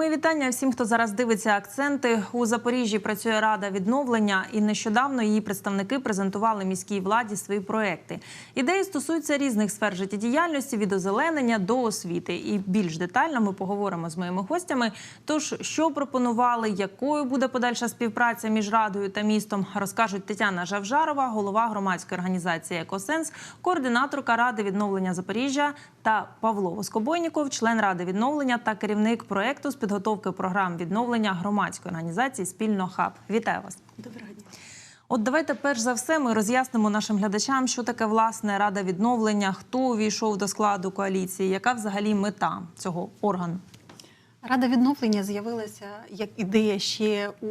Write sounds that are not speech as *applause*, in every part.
Мої вітання всім, хто зараз дивиться акценти. У Запоріжжі працює рада відновлення, і нещодавно її представники презентували міській владі свої проекти. Ідеї стосуються різних сфер життєдіяльності від озеленення до освіти. І більш детально ми поговоримо з моїми гостями. Тож, що пропонували, якою буде подальша співпраця між радою та містом, розкажуть Тетяна Жавжарова, голова громадської організації Екосенс, координаторка ради відновлення Запоріжжя та Павло Воскобойніков, член ради відновлення та керівник проекту з підготовки програм відновлення громадської організації Спільно хаб. Вітаю вас. Доброго дня. От давайте перш за все ми роз'яснимо нашим глядачам, що таке власне рада відновлення, хто увійшов до складу коаліції, яка взагалі мета цього органу. Рада відновлення з'явилася як ідея ще у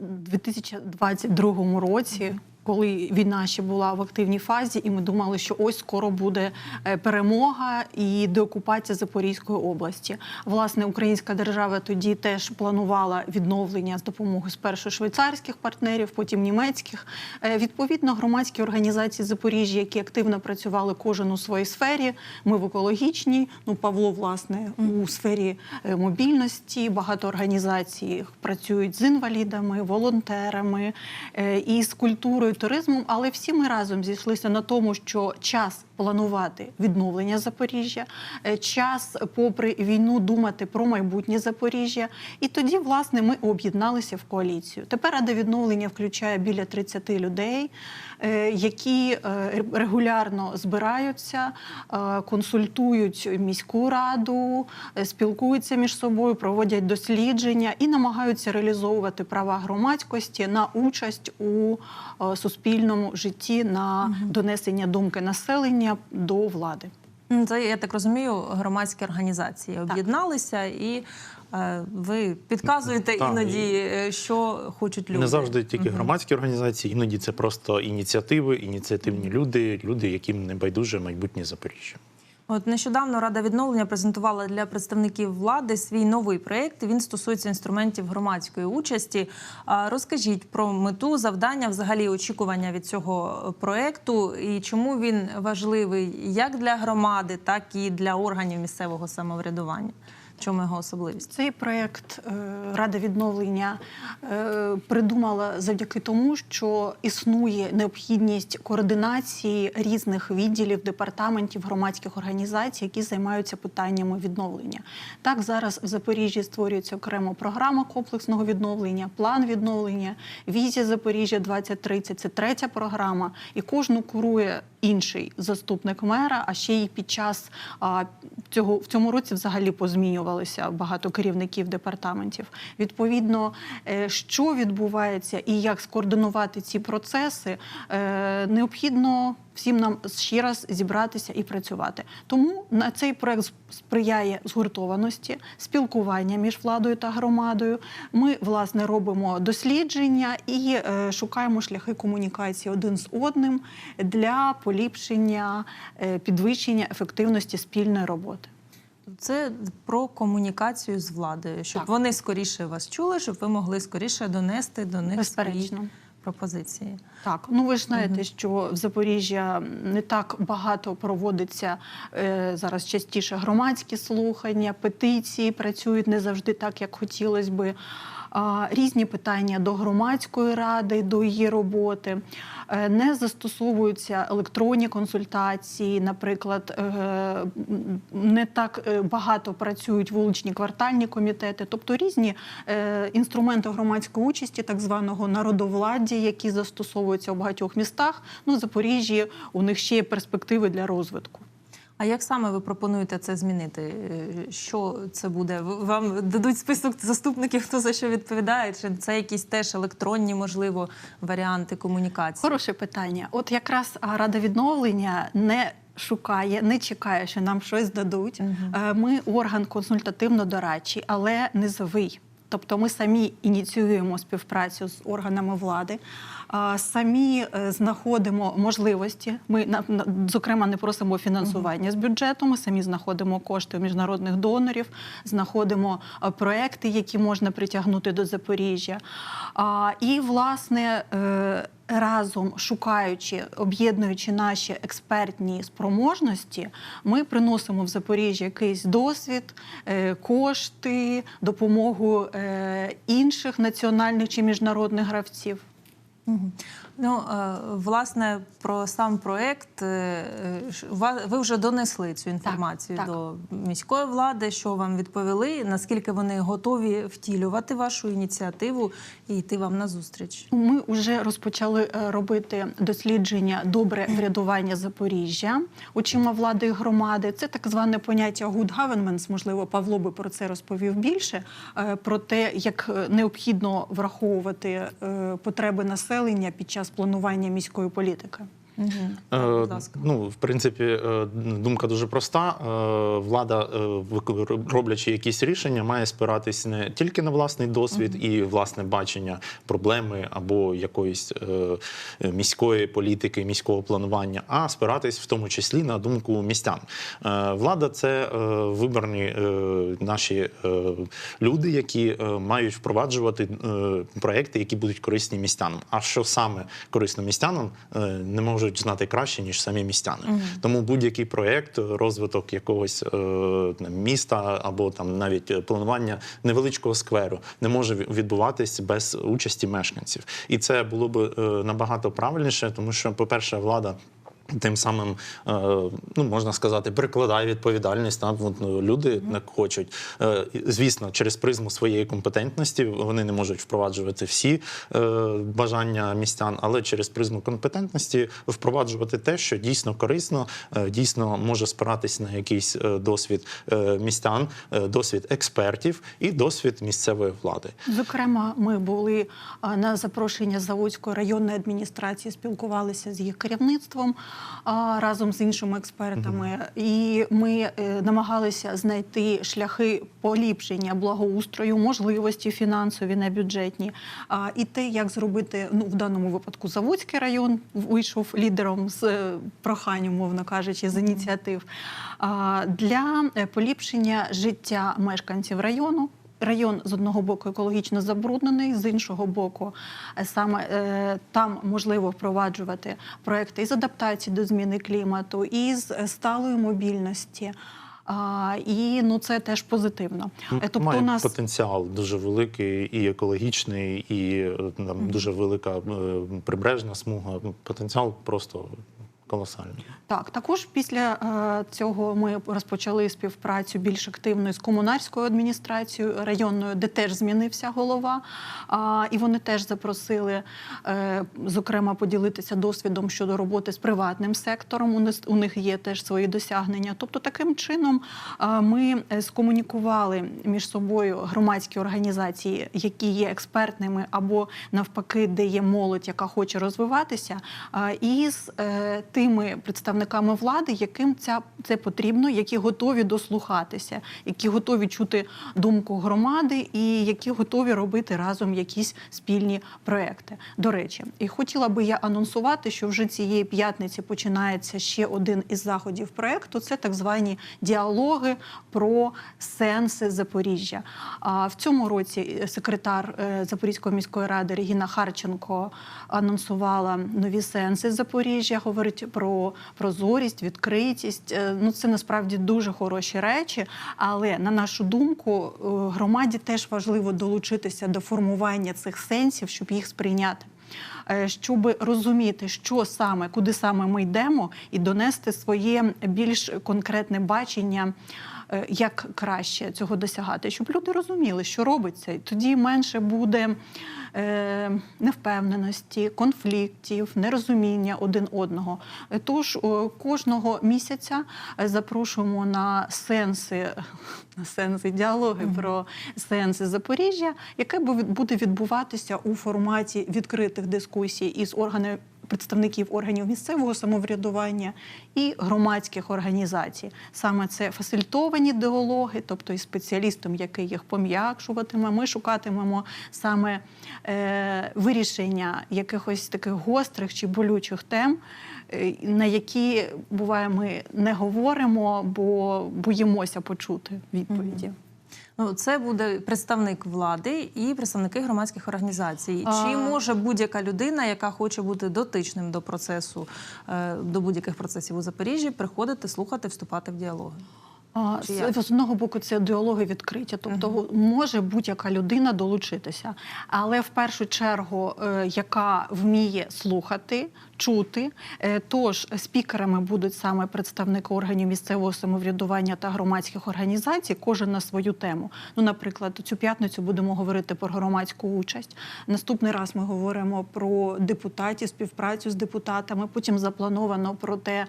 2022 році. Коли війна ще була в активній фазі, і ми думали, що ось скоро буде е, перемога і деокупація Запорізької області. Власне, українська держава тоді теж планувала відновлення з допомогою спершу швейцарських партнерів, потім німецьких. Е, Відповідно, громадські організації Запоріжжя, які активно працювали кожен у своїй сфері. Ми в екологічній. Ну, Павло, власне, у сфері е, мобільності. Багато організацій працюють з інвалідами, волонтерами і з культурою, туризмом. Але всі ми разом зійшлися на тому, що час планувати відновлення Запоріжжя, е, час, попри війну, думати про майбутнє Запоріжжя. І тоді, власне, ми об'єдналися в коаліцію. Тепер рада відновлення включає біля 30 людей, е, які е, регулярно збираються, консультують міську раду, спілкуються між собою, проводять дослідження і намагаються реалізовувати права громадськості на участь у суспільному житті, на донесення думки населення до влади. Це я так розумію, громадські організації об'єдналися і. е, Ви підказуєте Так, іноді, і... що хочуть люди. Не завжди тільки громадські організації, іноді це просто ініціативи, ініціативні люди, люди, яким не байдуже майбутнє Запоріжжя. От нещодавно Рада відновлення презентувала для представників влади свій новий проєкт. Він стосується інструментів громадської участі. Розкажіть про мету, завдання, взагалі очікування від цього проєкту і чому він важливий як для громади, так і для органів місцевого самоврядування. Чому його особливість? Цей проєкт е, Рада відновлення е, придумала завдяки тому, що існує необхідність координації різних відділів, департаментів громадських організацій, які займаються питаннями відновлення. Так, зараз в Запоріжжі створюється окрема програма комплексного відновлення, план відновлення, візія Запоріжжя 2030 – це третя програма, і кожну курує інший заступник мера. А ще й під час цього в цьому році взагалі позмінювалися багато керівників департаментів. Відповідно, е, що відбувається і як скоординувати ці процеси, е, необхідно. Всім нам ще раз зібратися і працювати. Тому на цей проект сприяє згуртованості, спілкування між владою та громадою. Ми власне робимо дослідження і е, шукаємо шляхи комунікації один з одним для поліпшення підвищення ефективності спільної роботи. Це про комунікацію з владою, щоб Так. вони скоріше вас чули, щоб ви могли скоріше донести до них свої пропозиції. Так, ну ви ж знаєте, що в Запоріжжя не так багато проводиться е, зараз частіше громадські слухання, петиції працюють не завжди так, як хотілося би. Різні питання до громадської ради, до її роботи. Е, Не застосовуються електронні консультації, наприклад, е, не так е, багато працюють вуличні квартальні комітети, тобто різні інструменти громадської участі, так званого народовладдя, які застосовуються у багатьох містах. Ну, Запоріжжі у них ще є перспективи для розвитку. А як саме ви пропонуєте це змінити? Е, Що це буде? Вам дадуть список заступників, хто за що відповідає? Чи це якісь теж електронні, можливо, варіанти комунікації? Хороше питання. От якраз Рада відновлення не шукає, не чекає, що нам щось дадуть. Е, Ми орган консультативно-дорадчий, але низовий. Тобто ми самі ініціюємо співпрацю з органами влади, самі е, знаходимо можливості. Ми зокрема не просимо фінансування з бюджету. Ми самі знаходимо кошти у міжнародних донорів, знаходимо е, проекти, які можна притягнути до Запоріжжя. І власне. Разом шукаючи, об'єднуючи наші експертні спроможності, ми приносимо в Запоріжжя якийсь досвід, е, кошти, допомогу е, інших національних чи міжнародних гравців. Мгм. Ну, е, власне, про сам проект е, е, ви вже донесли цю інформацію так. до міської влади, що вам відповіли, наскільки вони готові втілювати вашу ініціативу і йти вам на зустріч. Ми вже розпочали робити дослідження добре врядування Запоріжжя очима влади і громади. Це так зване поняття good governance. Можливо, Павло би про це розповів більше. Про те, як необхідно враховувати потреби населення під час планування міської політики. Угу. Е, Ну, в принципі, е, думка дуже проста. Е, Влада, роблячи якісь рішення, має спиратись не тільки на власний досвід і власне бачення проблеми або якоїсь міської політики, міського планування, а спиратись в тому числі на думку містян. Влада це виборні наші люди, які мають впроваджувати проекти, які будуть корисні містянам. А що саме корисно містянам, не можуть знати краще ніж самі містяни. Тому будь-який проект, розвиток якогось е, міста або там навіть планування невеличкого скверу не може ві- відбуватись без участі мешканців. І це було б е, набагато правильніше, тому що, по-перше, влада. Тим самим, е, ну можна сказати, перекладає відповідальність. Там от, ну, люди не хочуть. Е, Звісно, через призму своєї компетентності вони не можуть впроваджувати всі е, бажання містян, але через призму компетентності впроваджувати те, що дійсно корисно, дійсно може спиратись на якийсь досвід містян, досвід експертів і досвід місцевої влади. Зокрема, ми були на запрошення Заводської районної адміністрації, спілкувалися з їх керівництвом разом з іншими експертами, і ми е, намагалися знайти шляхи поліпшення благоустрою, можливості фінансові, небюджетні, а, і те, як зробити ну в даному випадку Заводський район вийшов лідером з е, проханням, мовно кажучи, з ініціатив. Для е, поліпшення життя мешканців району. Район з одного боку екологічно забруднений, з іншого боку, е, саме е, там можливо впроваджувати проекти із адаптації до зміни клімату, із е, сталої мобільності. А, і ну це теж позитивно. Тобто Має у нас потенціал дуже великий і екологічний, і там дуже велика прибережна смуга. Потенціал просто колосальний. Так, також після е, цього ми розпочали співпрацю більш активною з комунальською адміністрацією районною, де теж змінився голова. І вони теж запросили, е, зокрема, поділитися досвідом щодо роботи з приватним сектором. У них, є теж свої досягнення. Тобто, таким чином е, ми скомунікували між собою громадські організації, які є експертними, або навпаки, де є молодь, яка хоче розвиватися, із е, тими представниками влади, яким ця це потрібно, які готові дослухатися, які готові чути думку громади, і які готові робити разом якісь спільні проекти. До речі, і хотіла би я анонсувати, що вже цієї п'ятниці починається ще один із заходів проекту. Це так звані діалоги про сенси Запоріжжя. А в цьому році секретар е, Запорізької міської ради Регіна Харченко анонсувала нові сенси Запоріжжя. Говорить про прозорість, відкритість. Е, Ну це насправді дуже хороші речі. Але на нашу думку, е, громаді теж важливо долучитися до формування цих сенсів, щоб їх сприйняти. Е, Щоб розуміти, що саме, куди саме ми йдемо, і донести своє більш конкретне бачення, як краще цього досягати, щоб люди розуміли, що робиться, і тоді менше буде е, невпевненості, конфліктів, нерозуміння один одного. Е, Тож кожного місяця е, запрошуємо на сенси, *laughs* на сенси діалоги про сенси Запоріжжя, яке буде відбуватися у форматі відкритих дискусій із органами. Представників органів місцевого самоврядування і громадських організацій. Саме це фасилітовані діалоги, тобто із спеціалістом, який їх пом'якшуватиме. Ми шукатимемо саме е, вирішення якихось таких гострих чи болючих тем, е, на які буває ми не говоримо, бо боїмося почути відповіді. Ну, це буде представник влади і представники громадських організацій. А- Чи може будь-яка людина, яка хоче бути дотичним до процесу, е, до будь-яких процесів у Запоріжжі, приходити, слухати, вступати в діалоги? А, з, одного боку, це діалоги відкриті, тобто може будь-яка людина долучитися, але в першу чергу, е, яка вміє слухати, чути. Е, Тож спікерами будуть саме представники органів місцевого самоврядування та громадських організацій, кожен на свою тему. Ну, наприклад, цю п'ятницю будемо говорити про громадську участь. Наступний раз ми говоримо про депутатів, співпрацю з депутатами. Потім заплановано про те,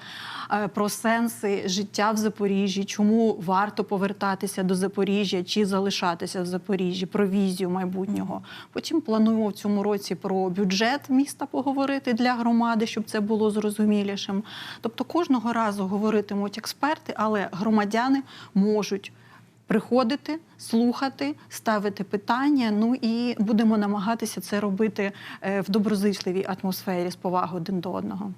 е, про сенси життя в Запоріжжі, чому варто повертатися до Запоріжжя чи залишатися в Запоріжжі, про візію майбутнього. Потім плануємо в цьому році про бюджет міста поговорити для громади, щоб це було зрозумілішим. Тобто кожного разу говоритимуть експерти, але громадяни можуть. Приходити, слухати, ставити питання. Ну і будемо намагатися це робити е, в доброзичливій атмосфері з повагою один до одного.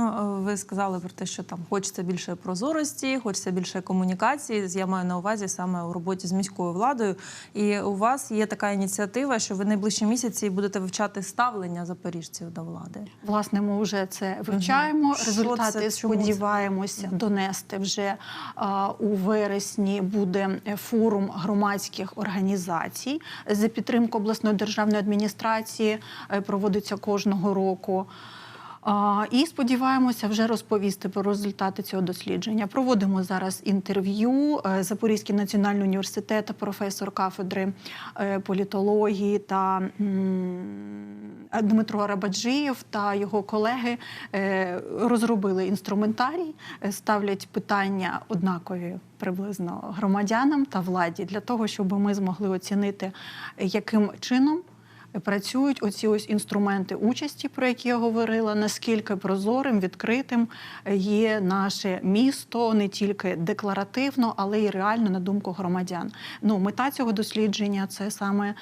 Ну, ви сказали про те, що там хочеться більше прозорості, хочеться більше комунікації. Я маю на увазі саме у роботі з міською владою. І у вас є така ініціатива, що ви найближчі місяці будете вивчати ставлення запоріжців до влади. Власне, ми вже це вивчаємо. Що Результати сподіваємося донести вже а, у вересні. Буде форум громадських організацій за підтримку обласної державної адміністрації. е, Проводиться кожного року. І сподіваємося вже розповісти про результати цього дослідження. Проводимо зараз інтерв'ю. Е, Запорізький національний університет, професор кафедри е, політології та Дмитро Арабаджиєв та його колеги е, розробили інструментарій, ставлять питання однакові приблизно громадянам та владі для того, щоб ми змогли оцінити, яким чином працюють оці ось інструменти участі, про які я говорила, наскільки прозорим, відкритим є наше місто не тільки декларативно, але й реально на думку громадян. Ну, мета цього дослідження це саме.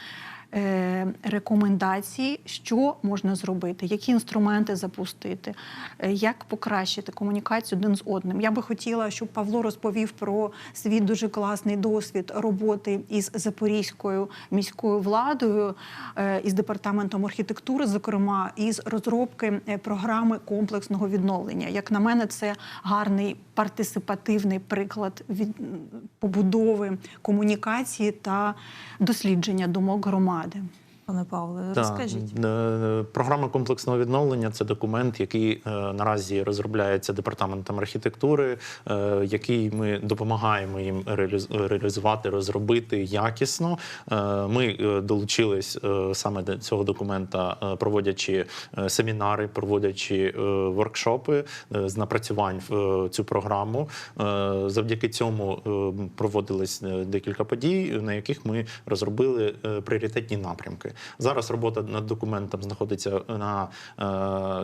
Е, Рекомендації, що можна зробити, які інструменти запустити, е, як покращити комунікацію один з одним. Я би хотіла, щоб Павло розповів про свій дуже класний досвід роботи із запорізькою міською владою, е, із департаментом архітектури, зокрема, із розробки програми комплексного відновлення. Як на мене, це гарний партисипативний приклад від побудови комунікації та дослідження думок громади. Пане Павле, розкажіть. е, Програма комплексного відновлення це документ, який е, наразі розробляється департаментом архітектури, е, який ми допомагаємо їм реаліз- реалізувати, розробити якісно. Ми долучились саме до цього документа, проводячи семінари, проводячи воркшопи з напрацювань в цю програму. Завдяки цьому проводились декілька подій, на яких ми розробили пріоритетні напрямки. Зараз робота над документом знаходиться на, е,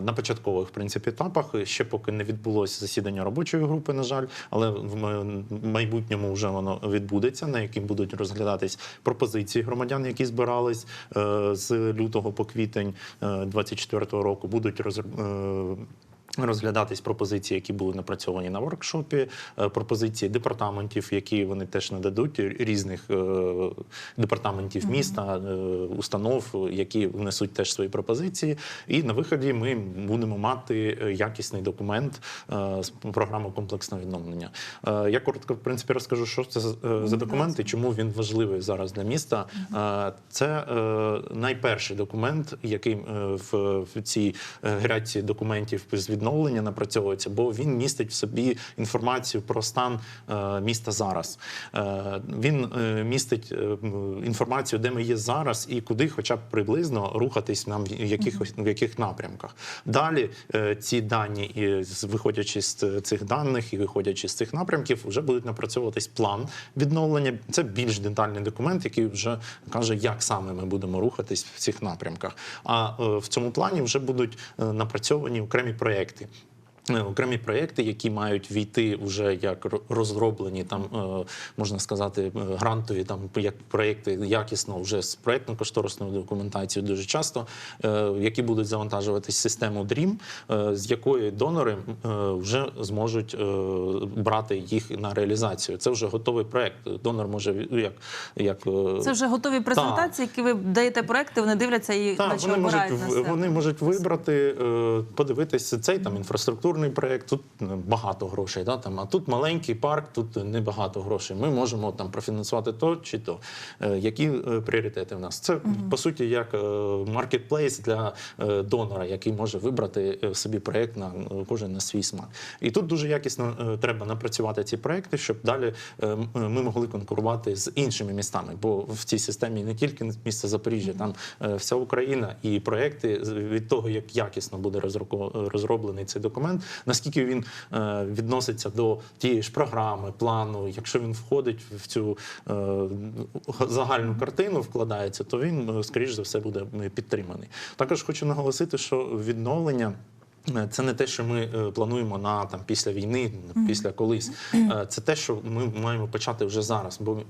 на початкових в принципі етапах. Ще поки не відбулося засідання робочої групи, на жаль, але в майбутньому вже воно відбудеться, на яким будуть розглядатись пропозиції громадян, які збирались е, з лютого по квітень 2024 року. Будуть роз, е, Розглядатись пропозиції, які були напрацьовані на воркшопі, е, пропозиції департаментів, які вони теж нададуть різних е, департаментів міста, е, установ, які внесуть теж свої пропозиції. І на виході ми будемо мати е, якісний документ е, з програми комплексного відновлення. Е, Я коротко в принципі розкажу, що це за- е, документ і чому він важливий зараз для міста. Е, Це е, найперший документ, який е, в, цій е, грядці документів з відновлення напрацьовується, бо він містить в собі інформацію про стан е, міста зараз. Е, Він е, містить інформацію, де ми є зараз, і куди, хоча б приблизно, рухатись нам в якихось в яких напрямках. Далі ці дані, і виходячи з цих даних і виходячи з цих напрямків, вже будуть напрацьовуватись план відновлення. Це більш детальний документ, який вже каже, як саме ми будемо рухатись в цих напрямках. А в цьому плані вже будуть напрацьовані окремі проекти. Е, окремі проєкти, які мають війти вже як розроблені, там е, можна сказати, е, грантові, там як проєкти якісно вже з проєктно-кошторисною документацією дуже часто, е, які будуть завантажуватись систему DREAM, е, з якої донори е, вже зможуть е, брати їх на реалізацію. Це вже готовий проєкт. Донор може як, як е, Це вже готові презентації, які ви даєте проекти, вони дивляться і наче вони можуть, на вони можуть вибрати, е, подивитися цей там інфраструктурний проєкт, тут е, багато грошей, да, там, а тут маленький парк, тут небагато грошей. Ми можемо там профінансувати то чи то. Е, Які е, пріоритети в нас? Це по суті як маркетплейс для е, донора, який може вибрати собі проєкт на кожен на свій смак. І тут дуже якісно е, треба напрацювати ці проєкти, щоб далі е, ми могли конкурувати з іншими містами. Бо в цій системі не тільки місто Запоріжжя, там е, вся Україна і проєкти від того, як якісно буде розроблений цей документ, наскільки він е, відноситься до тієї ж програми, плану, якщо він входить в цю е, загальну картину, вкладається, то він, е, скоріш за все, буде підтриманий. Також хочу наголосити, що відновлення. Е, Це не те, що ми е, плануємо на там після війни, після колись. Е, Це те, що ми маємо почати вже зараз, бо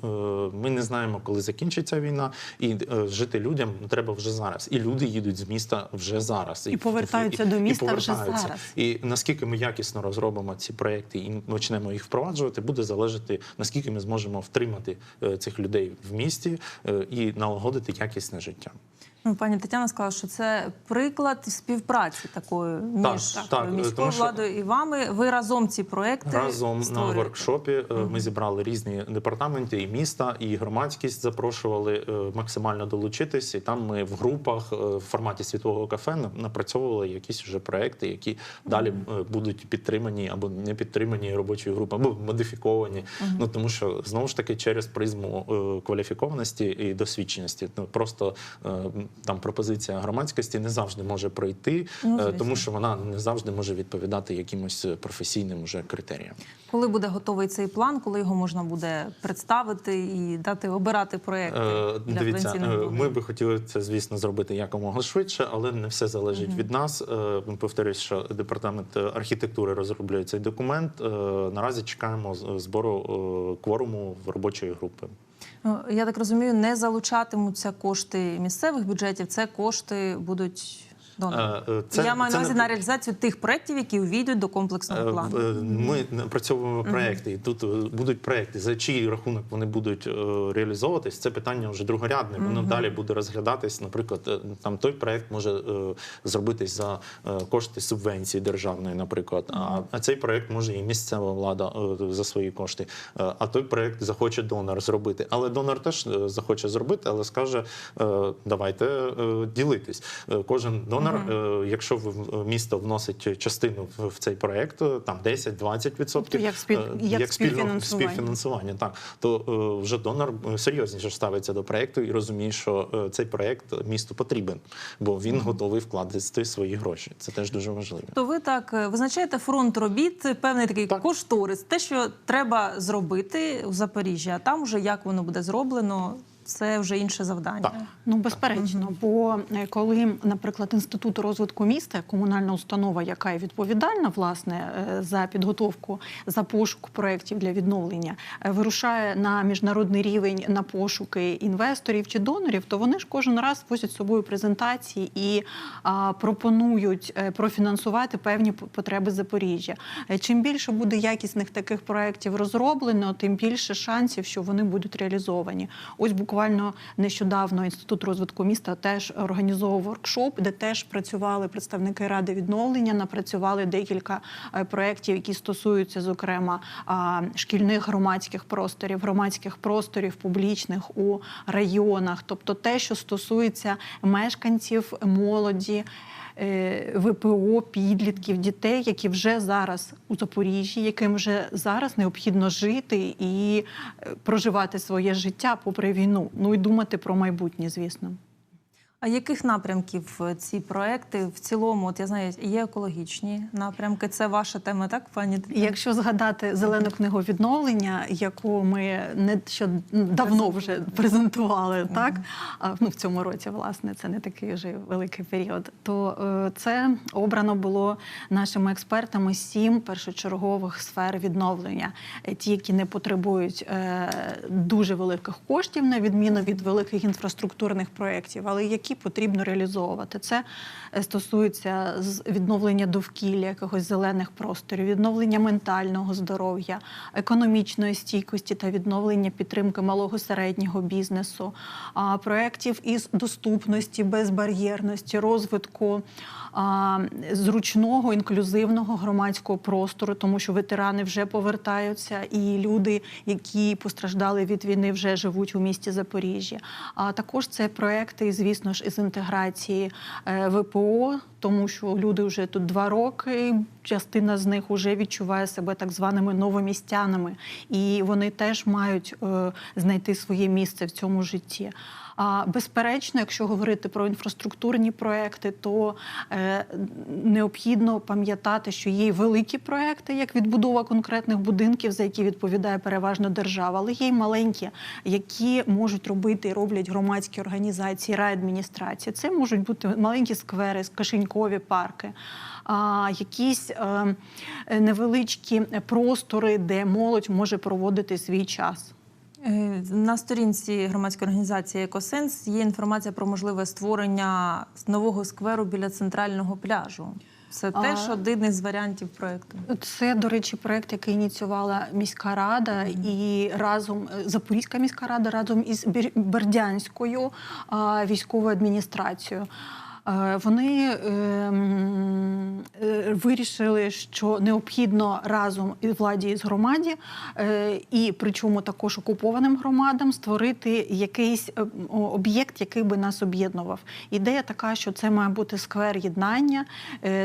ми не знаємо, коли закінчиться війна, і жити людям треба вже зараз. І люди їдуть з міста вже зараз. І повертаються до міста вже повертаються. зараз. І наскільки ми якісно розробимо ці проекти і почнемо їх впроваджувати, буде залежати наскільки ми зможемо втримати цих людей в місті і налагодити якісне життя. Ну, пані Тетяна сказала, що це приклад співпраці такої між Так, так, міською тому що- владою і вами. Ви разом ці проекти Разом на створюєте. воркшопі е, ми зібрали різні департаменти і міста, і громадськість запрошували е, максимально долучитись. І там ми в групах е, в форматі світового кафе на- напрацьовували якісь вже проекти, які далі е, будуть підтримані або не підтримані робочою групою, або модифіковані. Ну тому що знову ж таки через призму кваліфікованості і досвідченості. Ну просто там пропозиція громадськості не завжди може пройти, Ну, е, тому що вона не завжди може відповідати якимось професійним уже критеріям. Коли буде готовий цей план, коли його можна буде представити і дати обирати проекти Е, для Дивіться, е, ми би хотіли це, звісно, зробити якомога швидше, але не все залежить від нас. Е, Повторюсь, що департамент архітектури розроблює цей документ. Наразі чекаємо збору кворуму в робочої групи. Ну, Я так розумію, не залучатимуться кошти місцевих бюджетів, це кошти будуть це- Я маю на увазі не- на реалізацію тих проєктів, які увійдуть до комплексного Е, плану. е, Ми напрацьовуємо проекти, і тут е, будуть проекти. За чий рахунок вони будуть е, реалізовуватись, це питання вже другорядне. Воно далі буде розглядатись. Наприклад, е, там той проект може е, зробитись за е, кошти субвенції державної, наприклад. А, а цей проект може і місцева влада е, за свої кошти. Е, А той проект захоче донор зробити. Але донор теж е, захоче зробити, але скаже: е, давайте е, ділитись. Е, Кожен донор, е, якщо ви в- місто вносить частину в в цей проект, е, там 10-20 відсотків Тобто як спів- як спільно- співфінансування. співфінансування, так то е, вже донор е, серйозніше ставиться до проекту і розуміє, що е, цей проект місту потрібен, бо він готовий вкладати свої гроші. Це теж дуже важливо. То ви так е, визначаєте фронт робіт, певний такий Так. кошторис, те, що треба зробити у Запоріжжі, а там вже як воно буде зроблено, це вже інше завдання. Так. Ну, безперечно, бо е, коли, наприклад, інститут розвитку міста, комунальна установа, яка є відповідальна власне е, за підготовку за пошук проєктів для відновлення, е, вирушає на міжнародний рівень на пошуки інвесторів чи донорів, то вони ж кожен раз возять з собою презентації і а, пропонують профінансувати певні потреби Запоріжжя. Чим більше буде якісних таких проєктів розроблено, тим більше шансів, що вони будуть реалізовані. Ось буквально нещодавно інститут розвитку міста теж організовував воркшоп, де теж працювали представники ради відновлення, напрацювали декілька е, проєктів, які стосуються, зокрема, шкільних громадських просторів, громадських просторів публічних у районах, тобто те, що стосується мешканців, молоді. Е, ВПО, підлітків, дітей, які вже зараз у Запоріжжі, яким вже зараз необхідно жити і е, проживати своє життя попри війну. Ну і думати про майбутнє, звісно. А яких напрямків е, ці проекти в цілому? От я знаю, є екологічні напрямки. Це ваша тема, так, пані? Якщо згадати зелену книгу відновлення, яку ми не що давно вже презентували, так а, ну в цьому році, власне, це не такий вже великий період. То е, це обрано було нашими експертами сім першочергових сфер відновлення, Е, ті, які не потребують е, дуже великих коштів, на відміну від великих інфраструктурних проєктів, але які потрібно реалізовувати. Це е, стосується відновлення довкілля, якихось зелених просторів, відновлення ментального здоров'я, економічної стійкості та відновлення підтримки малого середнього бізнесу, проєктів із доступності, безбар'єрності, розвитку зручного інклюзивного громадського простору, тому що ветерани вже повертаються, і люди, які постраждали від війни, вже живуть у місті Запоріжжя. А також це проекти, звісно ж, із інтеграції е, ВПО, тому що люди вже тут два роки. Частина з них вже відчуває себе так званими новомістянами, і вони теж мають е, знайти своє місце в цьому житті. А безперечно, якщо говорити про інфраструктурні проекти, то е, необхідно пам'ятати, що є й великі проекти, як відбудова конкретних будинків, за які відповідає переважно держава, але є й маленькі, які можуть робити і роблять громадські організації, райадміністрації. Це можуть бути маленькі сквери, кишенькові парки. А, якісь е, невеличкі простори, де молодь може проводити свій час. Е, На сторінці громадської організації Екосенс є інформація про можливе створення нового скверу біля центрального пляжу. Це теж один із варіантів проекту. Це, до речі, проект, який ініціювала міська рада, і разом е, Запорізька міська рада разом із Бердянською військовою адміністрацією. Е, Вони ем, е, вирішили, що необхідно разом і владі і з громаді, е, і причому також окупованим громадам створити якийсь об'єкт, який би нас об'єднував. Ідея така, що це має бути сквер єднання,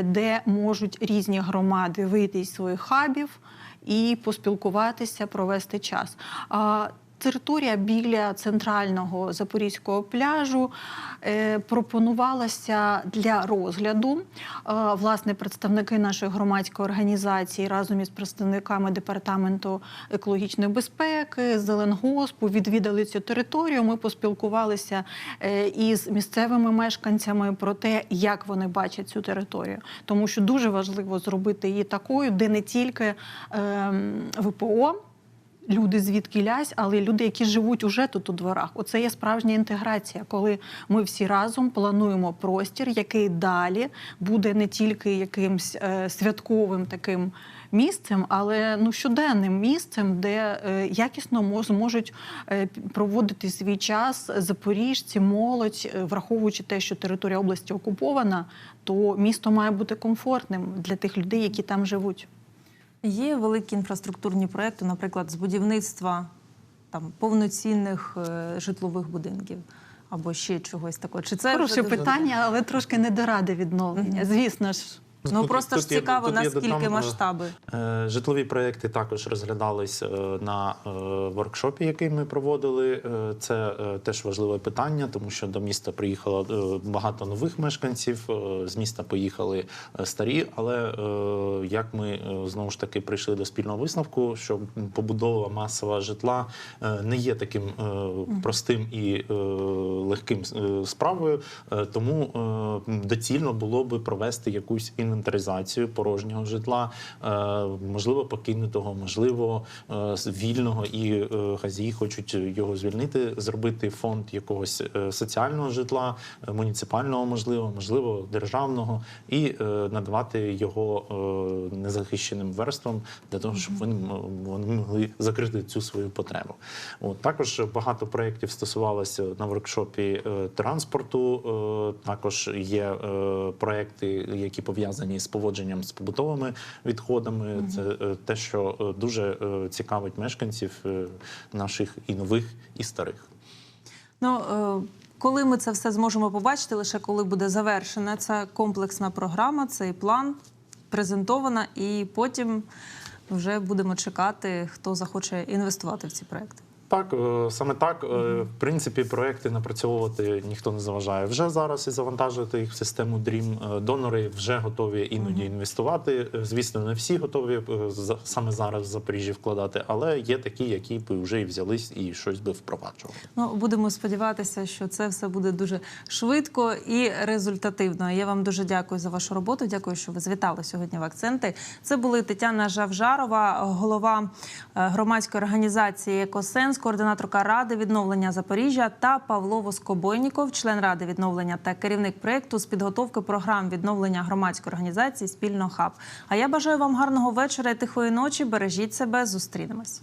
де можуть різні громади вийти із своїх хабів і поспілкуватися, провести час. Територія біля центрального запорізького пляжу е, пропонувалася для розгляду. Е, власне, представники нашої громадської організації разом із представниками департаменту екологічної безпеки, Зеленгоспу відвідали цю територію. Ми поспілкувалися е, із місцевими мешканцями про те, як вони бачать цю територію, тому що дуже важливо зробити її такою, де не тільки ем, ВПО люди звідки лясь, але люди, які живуть уже тут у дворах. Оце є справжня інтеграція, коли ми всі разом плануємо простір, який далі буде не тільки якимсь е, святковим таким. Місцем, але ну щоденним місцем, де е, якісно мо- зможуть е, проводити свій час запоріжці, молодь, е, враховуючи те, що територія області окупована, то місто має бути комфортним для тих людей, які там живуть. Є великі інфраструктурні проекти, наприклад, з будівництва там повноцінних е, житлових будинків або ще чогось такого. Чи це Хороше питання, але трошки не до ради відновлення. Звісно ж. Ну Тут- просто тут ж я- цікаво, я наскільки додам, е, масштаби. Е, Житлові проекти також розглядались е, на воркшопі, який ми проводили. Це теж важливе питання, тому що до міста приїхало багато нових мешканців. З міста поїхали старі. Але як ми знову ж таки прийшли до спільного висновку, що побудова масова житла не є таким простим і легким справою, тому доцільно було би провести якусь інвентаризацію порожнього житла, е, можливо, покинутого, можливо, е, вільного, і е, хазії хочуть його звільнити, зробити фонд якогось е, соціального житла, е, муніципального, можливо, можливо, державного, і е, надавати його е, незахищеним верствам для того, щоб вони, вони могли закрити цю свою потребу. От також багато проєктів стосувалося на воркшопі е, транспорту. Е, також є е, проекти, які пов'язані з поводженням з побутовими відходами. Це е, те, що е, дуже е, цікавить мешканців наших і нових, і старих. Ну коли ми це все зможемо побачити, лише коли буде завершена ця комплексна програма, цей план презентована, і потім вже будемо чекати, хто захоче інвестувати в ці проекти. Так, е, саме так. Е, В принципі, проекти напрацьовувати ніхто не заважає. Вже зараз і завантажувати їх в систему DREAM. Е, Донори вже готові іноді інвестувати. Звісно, не всі готові саме зараз в Запоріжжі вкладати, але є такі, які б вже і взялись і щось би впроваджували. Ну, будемо сподіватися, що це все буде дуже швидко і результативно. Я вам дуже дякую за вашу роботу. Дякую, що ви звітали сьогодні в акценти. Це були Тетяна Жавжарова, голова громадської організації Екосенс, координаторка ради відновлення Запоріжжя та Павло Воскобойніков, член ради відновлення та керівник проєкту з підготовки програм відновлення громадської організації Спільно хаб. А я бажаю вам гарного вечора і тихої ночі. Бережіть себе. Зустрінемось.